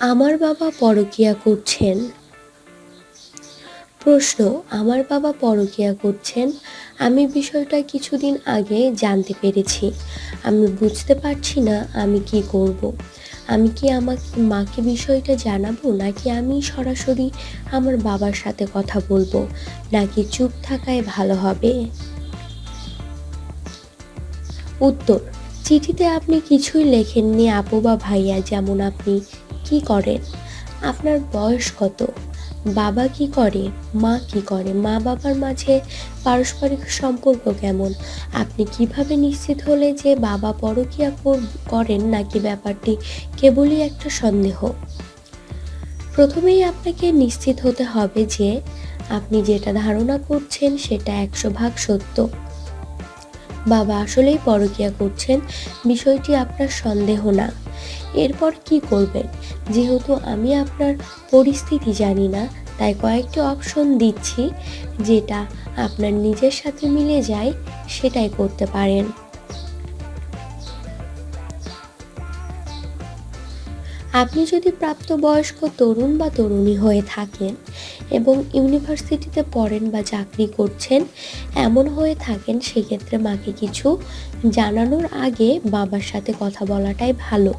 আমার বাবা পরকীয়া করছেন? প্রশ্ন, আমার বাবা পরকীয়া করছেন? আমি বিষয়টা কিছুদিন আগে জানতে পেরেছি। আমি বুঝতে পারছি না আমি কি করব। আমি কি আমার মাকে বিষয়টা জানাব, নাকি আমি সরাসরি আমার বাবার সাথে কথা বলব, নাকি চুপ থাকায় ভালো হবে? উত্তর, চিঠিতে আপনি কিছুই লেখেননি আপু বা ভাইয়া, যেমন আপনি কি করেন? আপনার বয়স কত? বাবা কি করে? মা কি করে? মা বাবার মাঝে পারস্পরিক সম্পর্ক কেমন? আপনি কীভাবে নিশ্চিত হলে যে বাবা পরকিয়া কর- করেন নাকি ব্যাপারটি কেবলই একটা সন্দেহ? প্রথমেই আপনাকে নিশ্চিত হতে হবে যে আপনি যেটা ধারণা করছেন সেটা একশো ভাগ সত্য। বাবা আসলেই পরকিয়া করছেন, বিষয়টি আপনার সন্দেহ না। এরপর কি করবেন? যেহেতু আমি আপনার পরিস্থিতি জানি না, তাই কয়েকটি অপশন দিচ্ছি, যেটা আপনার নিজের সাথে মিলে যায়, সেটাই করতে পারেন। আপনি যদি প্রাপ্তবয়স্ক তরুণ বা তরুণী হয়ে থাকেন এবং ইউনিভার্সিটিতে পড়েন বা চাকরি করছেন, এমন হয়ে থাকেন, সেক্ষেত্রে মাকে কিছু জানানোর আগে বাবার সাথে কথা বলাটাই ভালো।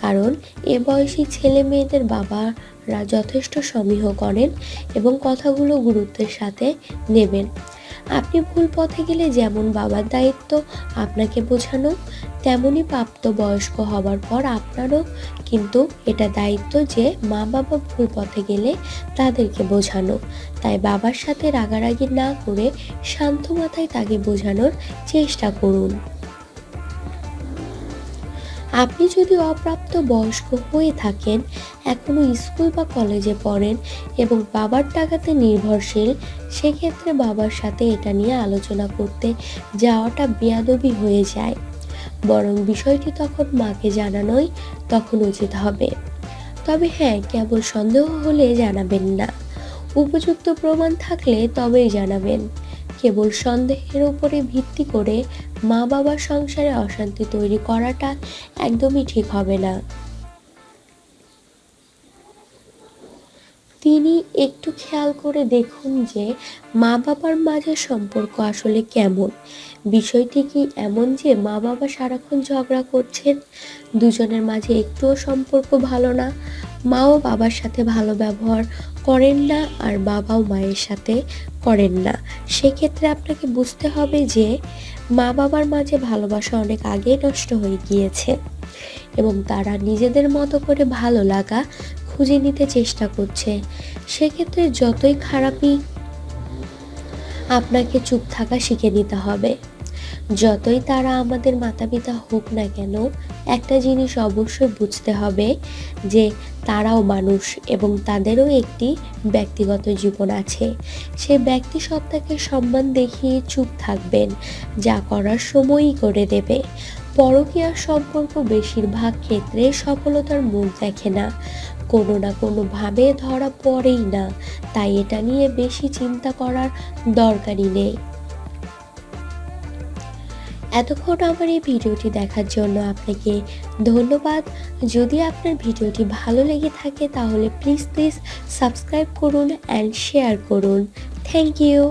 কারণ এ বয়সী ছেলে মেয়েদের বাবারা যথেষ্ট সমীহ করেন এবং কথাগুলো গুরুত্বের সাথে নেবেন। আপনি ভুল পথে গেলে যেমন বাবার দায়িত্ব আপনাকে বোঝানো, তেমনই প্রাপ্ত বয়স্ক হবার পর আপনারও কিন্তু এটা দায়িত্ব যে মা বাবা ভুল পথে গেলে তাদেরকে বোঝানো। তাই বাবার সাথে রাগারাগি না করে শান্ত মাথায় তাকে বোঝানোর চেষ্টা করুন। আপনি যদি অপ্রাপ্ত বয়স্ক হয়ে থাকেন এখনও স্কুল বা কলেজে পড়েন এবং বাবার টাকাতে নির্ভরশীল, সেক্ষেত্রে বাবার সাথে এটা নিয়ে আলোচনা করতে যাওয়াটা বেয়াদবি হয়ে যায়। বরং বিষয়টি তখন মাকে জানানোই তখন উচিত হবে। তবে হ্যাঁ কেবল সন্দেহ হলে জানাবেন না। উপযুক্ত প্রমাণ থাকলে তবেই জানাবেন। কেবল সন্দেহের উপরে ভিত্তি করে মা বাবার সংসারে অশান্তি তৈরি করাটা একদমই ঠিক হবে না। তিনি একটু খেয়াল করে দেখুন যে মা বাবার মাঝে সম্পর্ক আসলে কেমন। বিষয়টি কি এমন যে মা বাবা সারাক্ষণ ঝগড়া করছেন? দুজনের মাঝে একটুও সম্পর্ক ভালো না? মাও বাবার সাথে ভালো ব্যবহার করেন না আর বাবাও মায়ের সাথে করেন না। সেক্ষেত্রে আপনাকে বুঝতে হবে যে মা বাবার মাঝে ভালোবাসা অনেক আগেই নষ্ট হয়ে গিয়েছে এবং তারা নিজেদের মতো করে ভালো লাগা খুঁজে নিতে চেষ্টা করছে। সেক্ষেত্রে যতই খারাপই আপনাকে চুপ থাকা শিখে নিতে হবে। যতই তারা আমাদের মাতা পিতা হোক না কেন, একটা জিনিস অবশ্যই বুঝতে হবে যে তারাও মানুষ এবং তাদেরও একটি ব্যক্তিগত জীবন আছে। সে ব্যক্তি সত্তাকে সম্মান দেখিয়ে চুপ থাকবেন, যা করার সময়ই করে দেবে। পরকীয়ার সম্পর্ক বেশিরভাগ ক্ষেত্রে সফলতার মুখ দেখে না। কোনো না কোনোভাবে ধরা পড়েই না, তাই এটা নিয়ে বেশি চিন্তা করার দরকারই নেই। এতক্ষণ আমার এই ভিডিওটি দেখার জন্য আপনাকে ধন্যবাদ। যদি আপনার ভিডিওটি ভালো লেগে থাকে তাহলে প্লিজ প্লিজ সাবস্ক্রাইব করুন অ্যান্ড শেয়ার করুন। Thank you